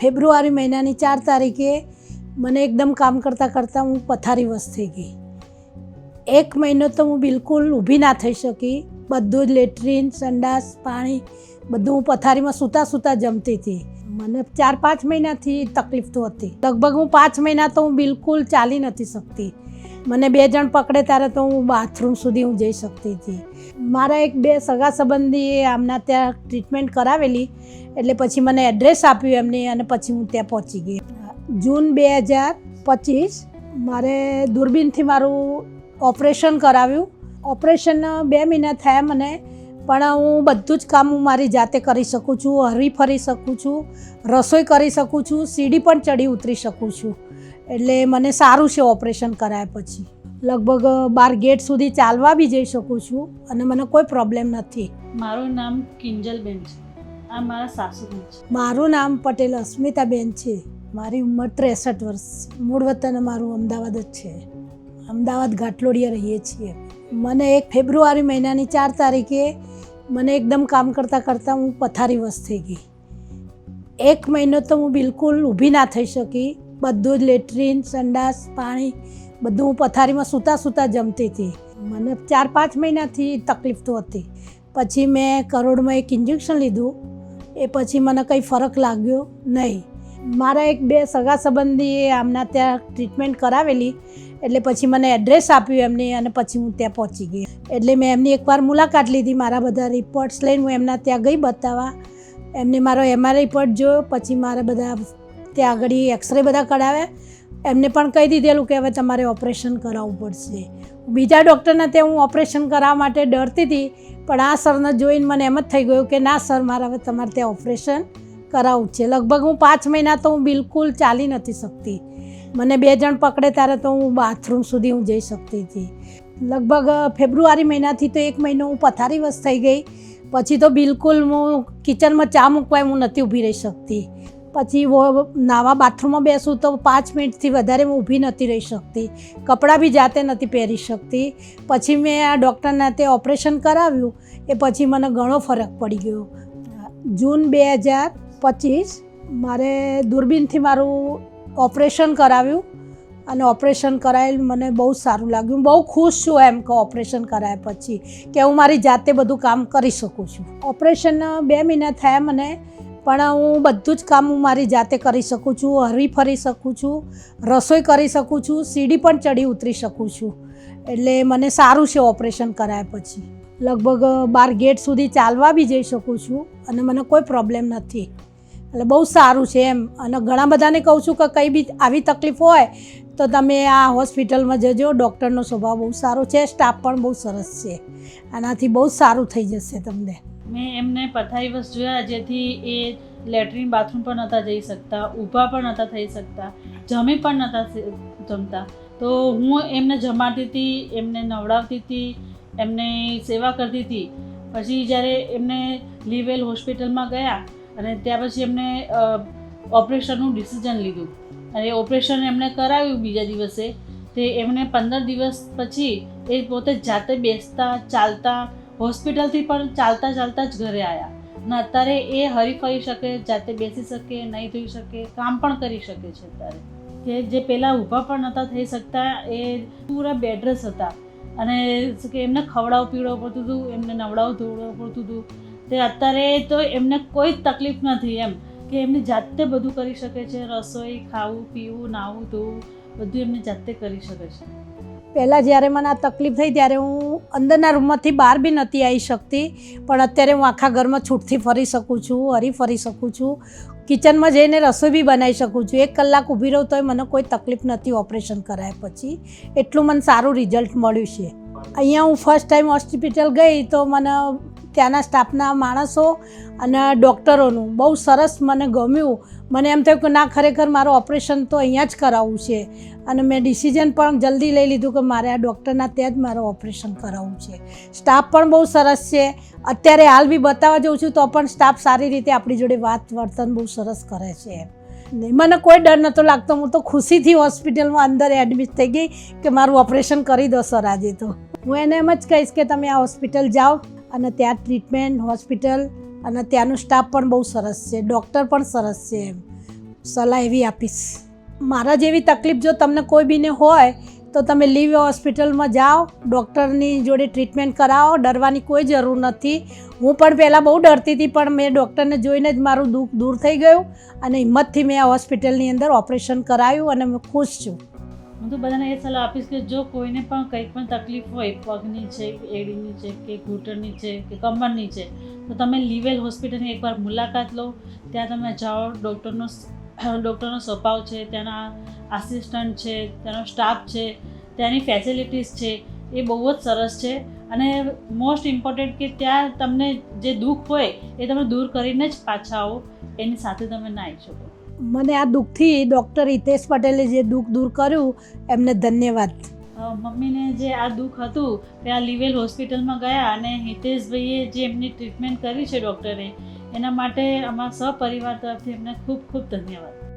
ફેબ્રુઆરી મહિનાની ચાર તારીખે મને એકદમ કામ કરતાં કરતાં હું પથારીવશ થઈ ગઈ. એક મહિનો તો હું બિલકુલ ઊભી ના થઈ શકી. બધું જ લેટ્રિન, સંડાસ, પાણી, બધું હું પથારીમાં સૂતા સૂતા જમતી હતી. મને ચાર પાંચ મહિનાથી તકલીફ તો હતી. લગભગ હું પાંચ મહિના તો હું બિલકુલ ચાલી નથી શકતી. મને બે જણ પકડે ત્યારે તો હું બાથરૂમ સુધી હું જઈ શકતી હતી. મારા એક બે સગા સંબંધીએ આમના ત્યાં ટ્રીટમેન્ટ કરાવેલી, એટલે પછી મને એડ્રેસ આપ્યું એમને અને પછી હું ત્યાં પહોંચી ગઈ. જૂન બે હજાર પચીસ મારે દૂરબીનથી મારું ઓપરેશન કરાવ્યું. ઓપરેશન બે મહિના થયા મને, પણ હું બધું જ કામ હું મારી જાતે કરી શકું છું હરી ફરી શકું છું, રસોઈ કરી શકું છું, સીડી પણ ચડી ઉતરી શકું છું. એટલે મને સારું છે ઓપરેશન કરાયા પછી. લગભગ બાર ગેટ સુધી ચાલવા બી જઈ શકું છું અને મને કોઈ પ્રોબ્લેમ નથી. મારું નામ કિંજલબેન છે. આ મારા સાસુબેન છે. મારું નામ પટેલ અસ્મિતાબેન છે. મારી ઉંમર ત્રેસઠ વર્ષ. મૂળ વતન મારું અમદાવાદ જ છે. અમદાવાદ ઘાટલોડિયા રહીએ છીએ. મને એક ફેબ્રુઆરી મહિનાની ચાર તારીખે મને એકદમ કામ કરતાં કરતાં હું પથારી વસ થઈ ગઈ. એક મહિનો તો હું બિલકુલ ઊભી ના થઈ શકી. બધું જ લેટ્રિન, સંડાસ, પાણી, બધું હું પથારીમાં સૂતા સૂતા જમતી હતી. મને ચાર પાંચ મહિનાથી તકલીફ તો હતી. પછી મેં કરોડમાં એક ઇન્જેક્શન લીધું. એ પછી મને કંઈ ફરક લાગ્યો નહીં. મારા એક બે સગા સંબંધીએ આમના ત્યાં ટ્રીટમેન્ટ કરાવેલી, એટલે પછી મને એડ્રેસ આપ્યું એમને અને પછી હું ત્યાં પહોંચી ગઈ. એટલે મેં એમની એકવાર મુલાકાત લીધી, મારા બધા રિપોર્ટ્સ લઈને હું એમના ત્યાં ગઈ બતાવવા. એમને મારો એમઆરઆઈ રિપોર્ટ જોયો, પછી મારા બધા ત્યાં આગળ એક્સરે બધા કઢાવ્યા એમને પણ કહી દીધેલું કે હવે તમારે ઓપરેશન કરાવવું પડશે. બીજા ડૉક્ટરના ત્યાં હું ઓપરેશન કરાવવા માટે ડરતી હતી, પણ આ સરને જોઈને મને એમ જ થઈ ગયું કે ના સર, મારે હવે તમારે ત્યાં ઓપરેશન કરાવવું છે. લગભગ હું પાંચ મહિના તો હું બિલકુલ ચાલી નથી શકતી. મને બે જણ પકડે ત્યારે તો હું બાથરૂમ સુધી હું જઈ શકતી હતી. લગભગ ફેબ્રુઆરી મહિનાથી તો એક મહિનો હું પથારીવશ થઈ ગઈ. પછી તો બિલકુલ હું કિચનમાં ચા મૂકવાય હું નથી ઊભી રહી શકતી. પછી નાવા બાથરૂમમાં બેસું તો પાંચ મિનિટથી વધારે હું ઊભી નથી રહી શકતી. કપડાં બી જાતે નથી પહેરી શકતી. પછી મેં આ ડૉક્ટરના તે ઓપરેશન કરાવ્યું, એ પછી મને ઘણો ફરક પડી ગયો. જૂન બે હજાર પચીસ મારે દૂરબીનથી મારું ઓપરેશન કરાવ્યું અને ઓપરેશન કરાયેલ મને બહુ સારું લાગ્યું. બહુ ખુશ છું એમ કે ઓપરેશન કરાયા પછી કે હું મારી જાતે બધું કામ કરી શકું છું. ઓપરેશન બે મહિના થયા મને પણ હું બધું જ કામ હું મારી જાતે કરી શકું છું, હરી ફરી શકું છું, રસોઈ કરી શકું છું, સીડી પણ ચડી ઉતરી શકું છું. એટલે મને સારું છે ઓપરેશન કરાયા પછી. લગભગ બાર ગેટ સુધી ચાલવા બી જઈ શકું છું અને મને કોઈ પ્રોબ્લેમ નથી. એટલે બહુ સારું છે એમ. અને ઘણા બધાને કહું છું કે કંઈ બી આવી તકલીફ હોય તો તમે આ હોસ્પિટલમાં જજો, ડૉક્ટરનો સ્વભાવ બહુ સારો છે, સ્ટાફ પણ બહુ સરસ છે. આનાથી બહુ સારું થઈ જશે તમને. મેં એમને પથારીવશ જોયા, જેથી એ લેટ્રિન બાથરૂમ પણ નહોતા જઈ શકતા, ઊભા પણ નહોતા થઈ શકતા, જમી પણ નહોતા જમતા. તો હું એમને જમાડતી હતી, એમને નવડાવતી હતી, એમને સેવા કરતી હતી. પછી જ્યારે એમને લીવેલ હોસ્પિટલમાં ગયા અને ત્યાં પછી એમને ઓપરેશનનું ડિસિઝન લીધું. અને ઓપરેશન એમણે કરાવ્યું બીજા દિવસે. તે એમને પંદર દિવસ પછી એ પોતે જાતે બેસતા, ચાલતા હોસ્પિટલથી પણ ચાલતા ચાલતા જ ઘરે આવ્યા અને અત્યારે એ હરી ફરી શકે, જાતે બેસી શકે, નહીં થઈ શકે, કામ પણ કરી શકે છે અત્યારે. કે જે પહેલાં ઊભા પણ નહોતા થઈ શકતા, એ પૂરા બેડરેસ હતા. અને કે એમને ખવડાવ પીવડાવવું પડતું હતું, એમને નવડાવ ધોવડાવવું પડતું હતું. તે અત્યારે તો એમને કોઈ જ તકલીફ નથી એમ, કે એમની જાતે બધું કરી શકે છે, રસોઈ, ખાવું, પીવું નાહવું ધોવું, બધું એમને જાતે કરી શકે છે. પહેલાં જ્યારે મને આ તકલીફ થઈ ત્યારે હું અંદરના રૂમમાંથી બહાર બી નથી આવી શકતી, પણ અત્યારે હું આખા ઘરમાં છૂટથી ફરી શકું છું, હરી ફરી શકું છું. કિચનમાં જઈને રસોઈ બી બનાવી શકું છું. એક કલાક ઊભી રહું તોય મને કોઈ તકલીફ નથી ઓપરેશન કરાયા પછી. એટલું મને સારું રિઝલ્ટ મળ્યું છે. અહીંયા હું ફર્સ્ટ ટાઈમ હોસ્પિટલ ગઈ તો મને ત્યાંના સ્ટાફના માણસો અને ડૉક્ટરોનું બહુ સરસ મને ગમ્યું. મને એમ થયું કે ના, ખરેખર મારું ઓપરેશન તો અહીંયા જ કરાવવું છે. અને મેં ડિસિઝન પણ જલ્દી લઈ લીધું કે મારે આ ડૉક્ટરના ત્યાં જ મારું ઓપરેશન કરાવવું છે. સ્ટાફ પણ બહુ સરસ છે. અત્યારે હાલ બી બતાવવા જઉં છું તો પણ સ્ટાફ સારી રીતે આપણી જોડે વાત વર્તન બહુ સરસ કરે છે. નહીં મને કોઈ ડર નહોતો લાગતો. હું તો ખુશીથી હોસ્પિટલમાં અંદર એડમિટ થઈ ગઈ કે મારું ઓપરેશન કરી દો સર આજે તો. હું એને એમ જ કહીશ કે તમે આ હોસ્પિટલ જાઓ અને ત્યાં ટ્રીટમેન્ટ હોસ્પિટલ અને ત્યાંનું સ્ટાફ પણ બહુ સરસ છે ડૉક્ટર પણ સરસ છે એમ. સલાહ એવી આપીશ. મારા જેવી તકલીફ જો તમને કોઈ બીને હોય, તો તમે લીવ હોસ્પિટલમાં જાઓ ડૉક્ટરની જોડે ટ્રીટમેન્ટ કરાવો, ડરવાની કોઈ જરૂર નથી. હું પણ પહેલાં બહુ ડરતી હતી, પણ મેં ડૉક્ટરને જોઈને જ મારું દુઃખ દૂર થઈ ગયું અને હિંમતથી મેં આ હોસ્પિટલની અંદર ઓપરેશન કરાવ્યું અને હું ખુશ છું. હું તો બધાને એ સલાહ આપીશ કે જો કોઈને પણ કંઈ પણ તકલીફ હોય, પગની છે, એડીની છે કે ઘૂંટણની છે કે કમરની છે, તો તમે લીવેલ હોસ્પિટલની એકવાર મુલાકાત લો. ત્યાં તમે જાઓ, ડૉક્ટરનો ડૉક્ટરનો સ્વભાવ છે, ત્યાંના આસિસ્ટન્ટ છે, ત્યાંનો સ્ટાફ છે, ત્યાંની ફેસિલિટીઝ છે, એ બહુ જ સરસ છે. અને મોસ્ટ ઇમ્પોર્ટન્ટ કે ત્યાં તમને જે દુઃખ હોય, એ તમે દૂર કરીને જ પાછા આવો, એની સાથે તમે ના આવી શકો. મને આ દુઃખથી ડૉક્ટર હિતેશ પટેલે જે દુઃખ દૂર કર્યું, એમને ધન્યવાદ. મમ્મીને જે આ દુઃખ હતું, તે આ લિવેલ હોસ્પિટલમાં ગયા અને હિતેશભાઈએ જે એમની ટ્રીટમેન્ટ કરી છે ડૉક્ટરે, એના માટે અમારા સહપરિવાર તરફથી એમને ખૂબ ખૂબ ધન્યવાદ.